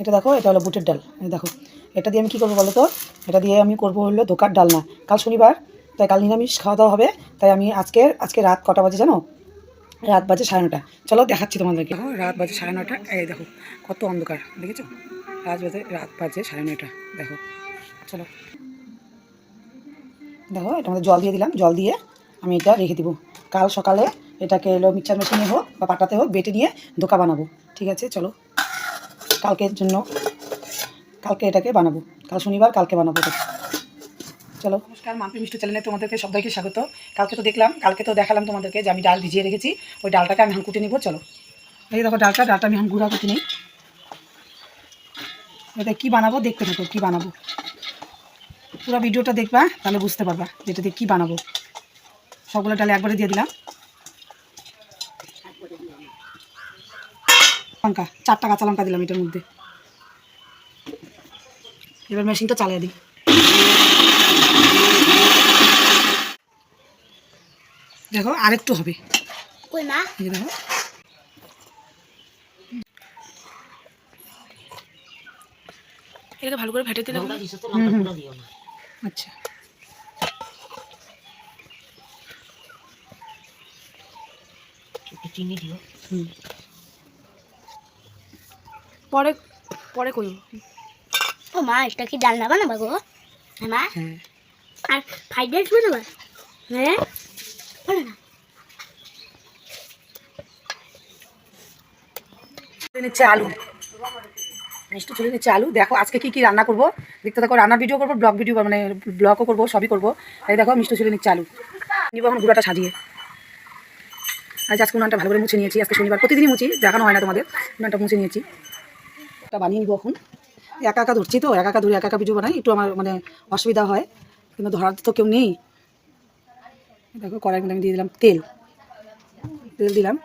এটা দেখো, এটা হলো বুটের ডাল। দেখো, এটা দিয়ে আমি কী করব বলো তো? এটা দিয়ে আমি করব হলো ধোকার ডাল না। কাল শনিবার, তাই কাল নিরামিষ খাওয়া দাওয়া হবে। তাই আমি আজকে আজকে রাত কটা বাজে জানো? রাত বাজে সাড়ে নটা। চলো দেখাচ্ছি তোমাদেরকে। দেখো, রাত বাজে সাড়ে নটা। এই দেখো, কত অন্ধকার, দেখেছ? রাত বাজে রাত বাজে সাড়ে নটা। দেখো, চলো। দেখো, এটা মধ্যে জল দিয়ে দিলাম। জল দিয়ে আমি এটা রেখে দিব। কাল সকালে এটাকে এলো মিক্সার মেশিনে হোক বা পাটাতে হোক, বেটে নিয়ে ধোকা বানাবো। ঠিক আছে, চলো। কালকের জন্য কালকে এটাকে বানাবো। কাল শনিবার কালকে বানাবো এটা চলো। নমস্কার, মাম্পি মিষ্টি চ্যানেলে তোমাদেরকে সবাইকে স্বাগত। কালকে তো দেখলাম, কালকে তো দেখালাম তোমাদেরকে যে আমি ডাল ভিজিয়ে রেখেছি। ওই ডালটাকে আমি এখন কুটে নিবো, চলো। এই দেখো ডালটা ডালটা আমি এখন কুটে নিই। এটা কী বানাবো দেখতে থাকো, কী বানাবো। পুরো ভিডিওটা দেখবা, তাহলে বুঝতে পারবা যেটা দিয়ে কী বানাবো। সবগুলো ডালে একবারে দিয়ে দিলাম। লঙ্কা চারটা কাঁচা লঙ্কা দিলাম এটার মধ্যে। এবার মেশিনটা চালিয়ে দিই। দেখো আরেকটু হবে। কই মা? দেখো। এটাকে ভালো করে ফেটে দিলে হুম, হুম। আচ্ছা। হুম। পরে পরে করব ও মা এটা কি ডাল না বানাবা গো? হ্যাঁ মা। হ্যাঁ। আর ফ্রাইড রাইস বানাবা? হ্যাঁ। বলো না। নিচ্ছে আলু। মিষ্টি নিচ্ছে আলু। দেখো আজকে কি কি রান্না করব? দেখতে দেখো রান্নার ভিডিও করব ব্লগ ভিডিও মানে ব্লগও করব সবই করব। এই দেখো মিষ্টি তুলে নিচ্ছে আলু। নিব এখন গুঁড়াটা সাজিয়ে। আজ আজকে উনানটা ভালো করে মুছে নিয়েছি। আজকে শনিবার। প্রতিদিনই মুছি দেখানো হয় না তোমাদের। উনানটা মুছে নিয়েছি। এটা বানিয়ে নিবো এখন। একা একা ধরছি তো, একা একা ধরে একা একা ভিডিও বানাই, একটু আমার মানে অসুবিধা হয়, কিন্তু ধরার তো কেউ নেই। দেখো কড়াই মধ্যে আমি দিয়ে দিলাম তেল। তেল দিলাম।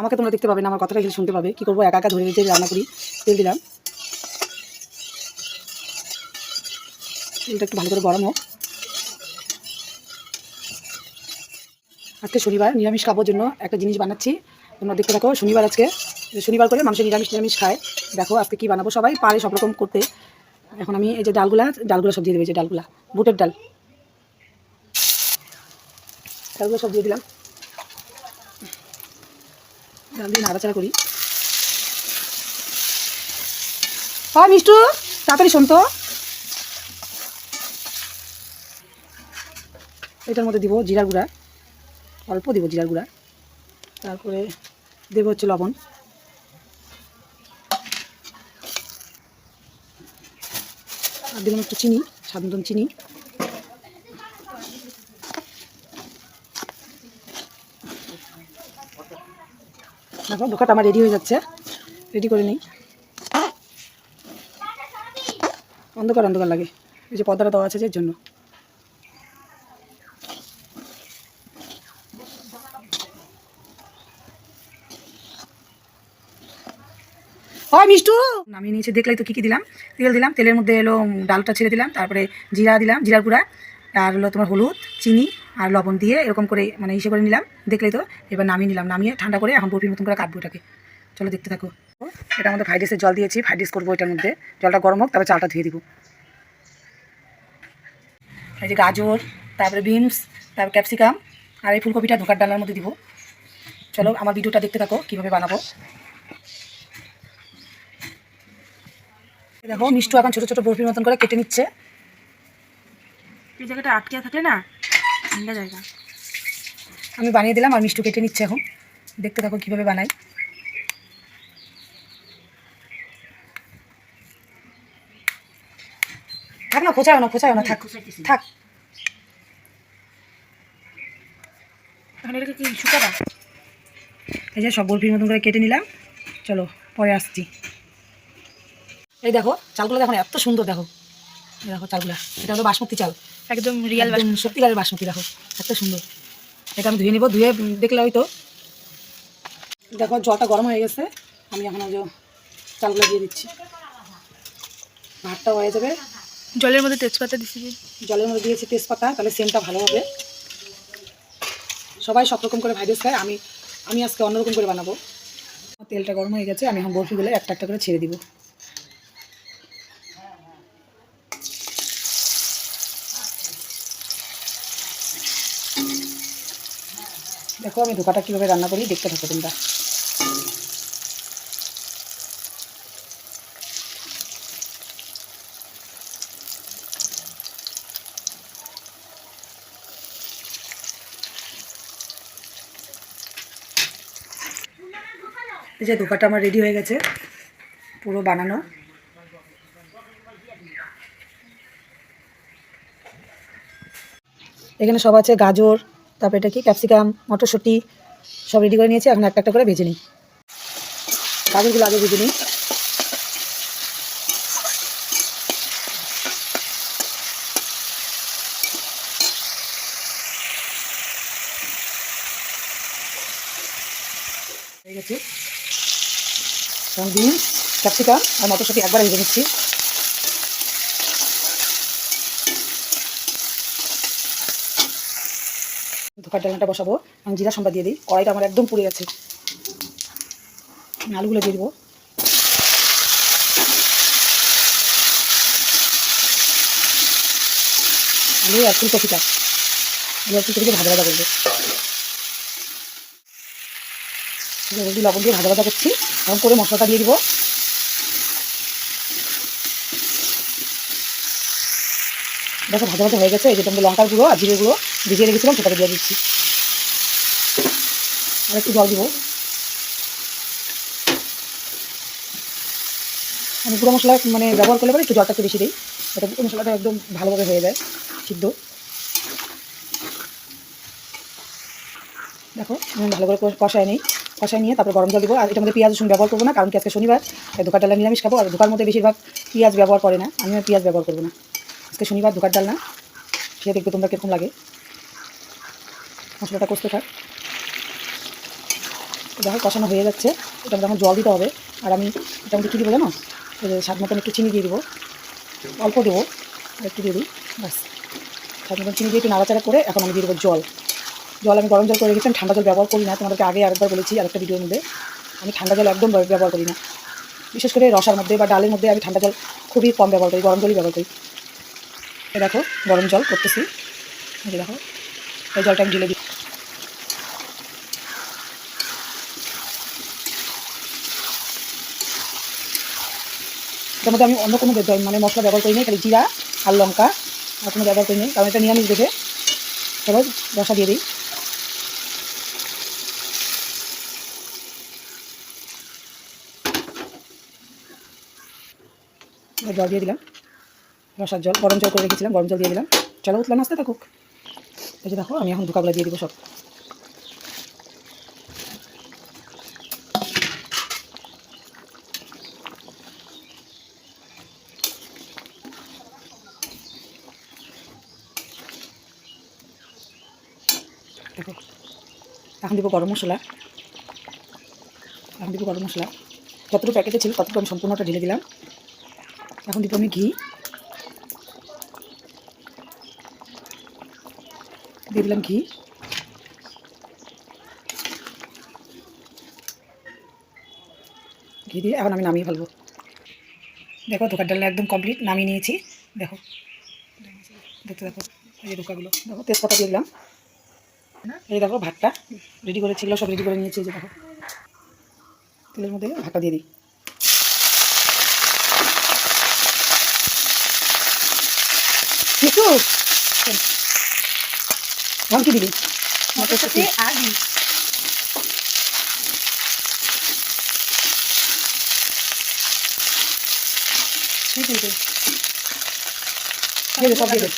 আমাকে তোমরা দেখতে পাবে না, আমার কথাটা কিন্তু শুনতে পাবে। কী করব, একা একা ধরে যে রান্না করি, তেল দিলাম। তেলটা একটু ভালো করে গরম হোক। আজকে শনিবার, নিরামিষ খাবার জন্য একটা জিনিস বানাচ্ছি। তোমরা দেখতে থাকো, শনিবার আজকে। শনিবার করে মানুষের নিরামিষ নিরামিষ খায়। দেখো আজকে কি বানাবো সবাই, পারে সব রকম করতে। এখন আমি এই যে ডালগুলা, ডালগুলো সব দিয়ে দেবে যে ডালগুলা, বুটের ডাল। ডালগুলো সব দিয়ে দিলাম। ডাল দিয়ে নাড়াচাড়া করি। হয় মিষ্টু, তাড়াতাড়ি শোন তো। এটার মধ্যে দিব জিরা গুঁড়া, অল্প দিব জিরা গুঁড়া। তারপরে দেবো হচ্ছে লবণ। দিলাম একটু চিনি স্বাদ চিনি। দেখো ঢোকাটা আমার রেডি হয়ে যাচ্ছে। রেডি করে নিই। অন্ধকার অন্ধকার লাগে। এই যে পর্দাটা দেওয়া আছে যে, এর জন্য। মিষ্টু নামিয়ে নিয়েছি, দেখলেই তো কী কী দিলাম। তেল দিলাম, তেলের মধ্যে এলো ডালটা ছেড়ে দিলাম, তারপরে জিরা দিলাম, জিরার গুঁড়া, আর হলো তোমার হলুদ, চিনি, আর লবণ দিয়ে এরকম করে মানে ইসে করে নিলাম দেখলেই তো, এবার নামিয়ে নিলাম, নামিয়ে ঠান্ডা করে এখন বরফির মতন করে কাটবো এটাকে। চলো দেখতে থাকো। এটা মধ্যে ফ্রাইড রাইসের জল দিয়েছি ফ্রাইড রাইস করব এটার মধ্যে। জলটা গরম হোক, তারপরে চালটা ধুয়ে দিব। এই যে গাজর, তারপরে বিনস তারপর ক্যাপসিকাম আর এই ফুলকপিটা ধোকার ডালার মধ্যে দিব। চলো আমার ভিডিওটা দেখতে থাকো, কীভাবে বানাবো। দেখো, মিষ্টু এখন ছোটো ছোটো বরফির মতন করে কেটে নিচ্ছে। জায়গাটা আটকে থাকলে না ঠান্ডা জায়গা। আমি বানিয়ে দিলাম আর মিষ্টু কেটে নিচ্ছে এখন। দেখতে থাকো কীভাবে বানাই থাক না খোঁচাও না খোঁচাও না, থাক থাক। এই যে সব বরফির মতন করে কেটে নিলাম। চলো, পরে আসছি। এই দেখো চালগুলো দেখো এত সুন্দর দেখো। এই দেখো চালগুলা এটা হলো বাসমতি চাল। একদম রিয়েল সত্যিকারের বাসমতি দেখো এত সুন্দর। এটা আমি ধুয়ে নিব ধুয়ে দেখলে হয়তো। দেখো জলটা গরম হয়ে গেছে আমি এখন ওই যে চালগুলো দিয়ে দিচ্ছি। ভাতটা হয়ে যাবে। জলের মধ্যে তেজপাতা দিছি জলের মধ্যে দিয়েছি তেজপাতা তাহলে সেমটা ভালো হবে। সবাই সব রকম করে ভাইরাস খায় আমি আমি আজকে অন্যরকম করে বানাবো। তেলটা গরম হয়ে গেছে আমি এখন বরফিগুলো একটা একটা করে ছেড়ে দিব। দেখো আমি ধোকাটা কীভাবে রান্না করি, দেখতে থাকো তোমরা। এই যে ধোকাটা আমার রেডি হয়ে গেছে, পুরো বানানো। এখানে সব আছে গাজর তারপরে এটা কি? ক্যাপসিকাম, মটরশুঁটি, সব রেডি করে নিয়েছি। এখন একটা একটা করে ভেজে নিই। গাজরগুলো আগে ভেজে নিই। হয়ে গেছে। ক্যাপসিকাম আর মটরশুঁটি একবার ভেজে নিচ্ছি। ধোকার ডালনাটা বসাবো, আমি জিরা সম্বা দিয়ে দিই, কড়াইটা আমার একদম পুড়ে গেছে। আলুগুলো দিয়ে দেবো। আলু আর ফুলকপিটা আলু আর ফুলকপিকে ভাজা ভাজা করব। লবণ দিয়ে ভাজা ভাজা করছি এখন করে মশলাটা দিয়ে দিব। দেখো ভাজা ভাজা হয়ে গেছে, এই যে তোমরা লঙ্কার গুঁড়ো আর জিরে গুঁড়ো ভিজিয়ে রেখেছিলাম সেটাকে দিয়ে দিচ্ছি। আর একটু জল দিব। আমি গুঁড়ো মশলা মানে ব্যবহার করলে পরে একটু জলটা একটু বেশি দিই এটা গুঁড়ো মশলাটা একদম ভালোভাবে হয়ে যায়, সিদ্ধ। দেখো, আমি ভালো করে কষ- কষায় নিই। কষায় নিয়ে তারপর গরম জল দিব। আর এটার মধ্যে পেঁয়াজ, রসুন ব্যবহার করব না, কারণ কি আজকে শনিবার দোকান ডালা নিরামিষ খাব, আর দোকার মধ্যে বেশিরভাগ পেঁয়াজ ব্যবহার করে না। আমি পেঁয়াজ ব্যবহার করব না। আজকে শনিবার দোকান ডাল না। খেয়ে দেখবে তোমরা কীরকম লাগে। মশলাটা কষতে থাক। দেখো কষানো হয়ে যাচ্ছে। এটা মধ্যে এখন জল দিতে হবে, আর আমি এটা মধ্যে কী দেবো জানো? স্বাদ মতন একটু চিনি দিয়ে দেবো। অল্প দেবো, আর একটু দিয়ে দিই। ব্যাস। স্বাদ মতন চিনি দিয়ে একটু নাড়াচাড়া করে এখন আমি দিয়ে দেবো জল। জল আমি গরম জল করে রেখেছিলাম, ঠান্ডা জল ব্যবহার করি না। তোমাদেরকে আগে আরেকবার বলেছি, আরেকটা ভিডিওর মধ্যে। আমি ঠান্ডা জল একদম ব্যবহার করি না। বিশেষ করে রসার মধ্যে বা ডালের মধ্যে আমি ঠান্ডা জল খুবই কম ব্যবহার করি, গরম জলই ব্যবহার করি। এই দেখো, গরম জল করতেছি। এই দেখো, এই জলটা আমি ঢেলে দিই। এটার মধ্যে আমি অন্য কোনো মানে মশলা ব্যবহার করি খালি জিরা আর লঙ্কা, আর কোনো ব্যবহার করি কারণ এটা নিরামিষ দেখে এবার রসা দিয়ে দিই। জল দিয়ে দিলাম। রসার জল, গরম জল করে রেখেছিলাম, গরম জল দিয়ে দিলাম। চলো উঠলাম আসতে থাকুক। এই যে দেখো, আমি এখন ধোকাগুলো দিয়ে দিব সব। দেখো, এখন দিব গরম মশলা। এখন দিব গরম মশলা। যতটুকু প্যাকেটে ছিল ততটুকু আমি সম্পূর্ণটা ঢেলে দিলাম। এখন দিব আমি ঘি। দিয়ে দিলাম ঘি। ঘি দিয়ে এখন আমি নামিয়ে ফেলব। দেখো ধোকার ডালনা একদম কমপ্লিট নামিয়ে নিয়েছি। দেখো। দেখতে দেখো, এই যে ধোকাগুলো। দেখো, তেজপাতা দিয়ে দিলাম। এই দেখো ভাতটা রেডি করেছিল সব রেডি করে নিয়েছি, এই যে দেখো। তেলের মধ্যে ভাতটা দিয়ে দিই। কিছু এখন কি দিবি মটরশুঁটি। আর সব দিয়ে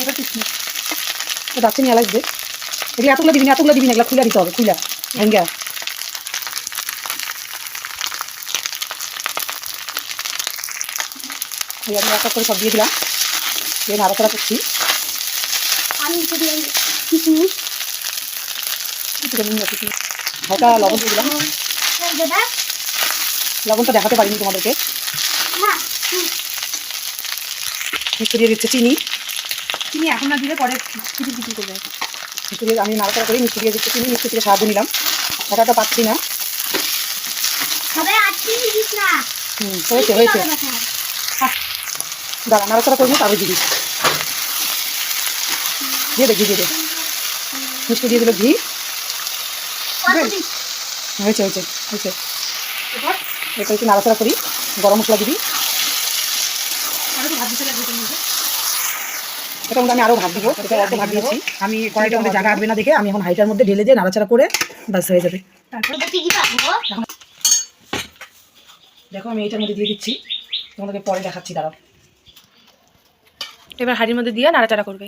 এটা কিসমিস এলাচ দে এগুলো এতগুলো দিবি না এতগুলো দিবি না এগুলো খুলে দিতে হবে খুলে ভেঙ্গা। আমি একটা করে সব দিয়ে দিলাম। দিয়ে নাড়াচাড়া করছি। একটু একটু। হালকা লবণ দিয়ে দিলাম। লবণটা দেখাতে পারিনি তোমাদেরকে। একটু দিয়ে দিচ্ছে চিনি। তুমি এখন না দিলে পরে কিছু কিছু করবে। মিষ্টি দিয়ে আমি নাড়াচাড়া করি মিষ্টি দিয়ে দিচ্ছি। চিনি মিষ্টি থেকে সাহায্য নিলাম। ওটাটা পাচ্ছি না। হুম হয়েছে হয়েছে। দাঁড়া নাড়াচাড়া করবি তারপরে দিবি। দিয়ে দে ঘি দিয়ে দে। মিষ্টি দিয়ে দিল ঘি। হয়েছে হয়েছে হয়েছে। এরপর একটু নাড়াচাড়া করি গরম মশলা দিবি। এটা মধ্যে আমি আরও ভাত দিব এটা অল্প ভাত দিয়েছি। আমি কড়াইটার মধ্যে জায়গা আসবে না দেখে আমি এখন হাইটার মধ্যে ঢেলে দিয়ে নাড়াচাড়া করে বাস হয়ে যাবে। দেখো আমি এইটার মধ্যে দিয়ে দিচ্ছি। তোমাদেরকে পরে দেখাচ্ছি দাঁড়াও। এবার হাঁড়ির মধ্যে দিয়ে নাড়াচাড়া করবে।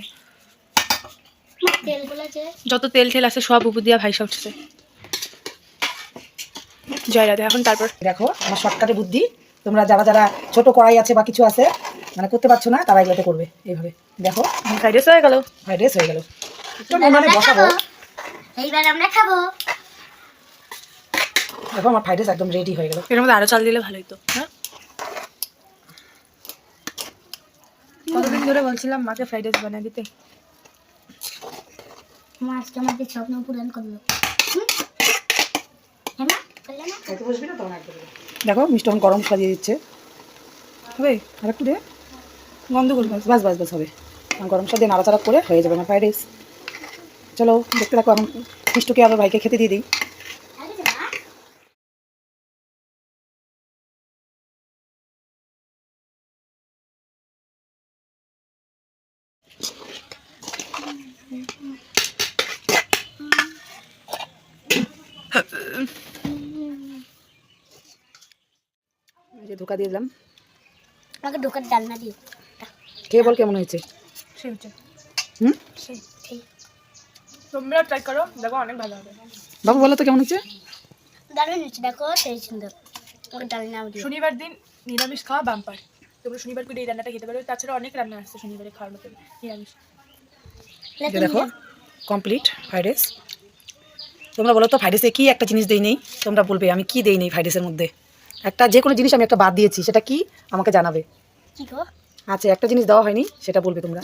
যত তেল ঠেল আছে সব উপর দিয়ে ভাই সব জয় রাধে এখন তারপর দেখো আমার শর্টকাটে বুদ্ধি। তোমরা যারা যারা ছোট কড়াই আছে বা কিছু আছে মানে করতে পারছ না তারা এগুলোতে করবে এইভাবে। দেখো। ফ্রাইড রাইস হয়ে গেল। ফ্রাইড রাইস হয়ে গেল। মানে বসাবো। এইবার আমরা খাব। দেখো আমার ফ্রাইড রাইস একদম রেডি হয়ে গেল। এর মধ্যে আরও চাল দিলে ভালোই তো হ্যাঁ? কতদিন ধরে বলছিলাম মাকে ফ্রাইড রাইস বানিয়ে দিতে? মা আজকে আমাদের স্বপ্ন পূরণ করল? হ্যাঁ না? দেখো মিষ্টি এখন গরম দিয়ে দিচ্ছে। হবে? আর একটু দে। গন্ধ করবে বাস বাস বাস হবে। গরম দিয়ে নাড়াচাড়া করে হয়ে যাবে আমার ফ্রাইড রাইস চলো দেখতে থাকো এখন। মিষ্টুকে আবার ভাইকে খেতে দিয়ে দিই। ধোকা দিয়ে দিলাম। আমাকে ঢোকার ডালনা দিও। কে বল কেমন হয়েছে? সেই হচ্ছে। হুম? সেই। ঠিক তোমরা ট্রাই করো দেখো অনেক ভালো হবে। বাবু বলো তো কেমন হচ্ছে দারুণ হচ্ছে দেখো সেই সুন্দর। আমাকে ডালনা দিও শনিবার দিন নিরামিষ খাওয়া বাম্পার। তোমরা শনিবার করে এই রান্নাটা খেতে পারো। তাছাড়া অনেক রান্না আসছে শনিবারে খাওয়ার মতো। নিরামিষ। দেখো কমপ্লিট ফ্রাইড রাইস তোমরা বলো তো ফ্রাইড রাইসে কী একটা জিনিস দেই নেই? তোমরা বলবে আমি কি দেই নেই ফ্রাইড রাইসের মধ্যে? একটা যে কোনো জিনিস আমি একটা বাদ দিয়েছি সেটা কি? আমাকে জানাবে। কি গো? আচ্ছা একটা জিনিস দেওয়া হয়নি সেটা বলবে তোমরা।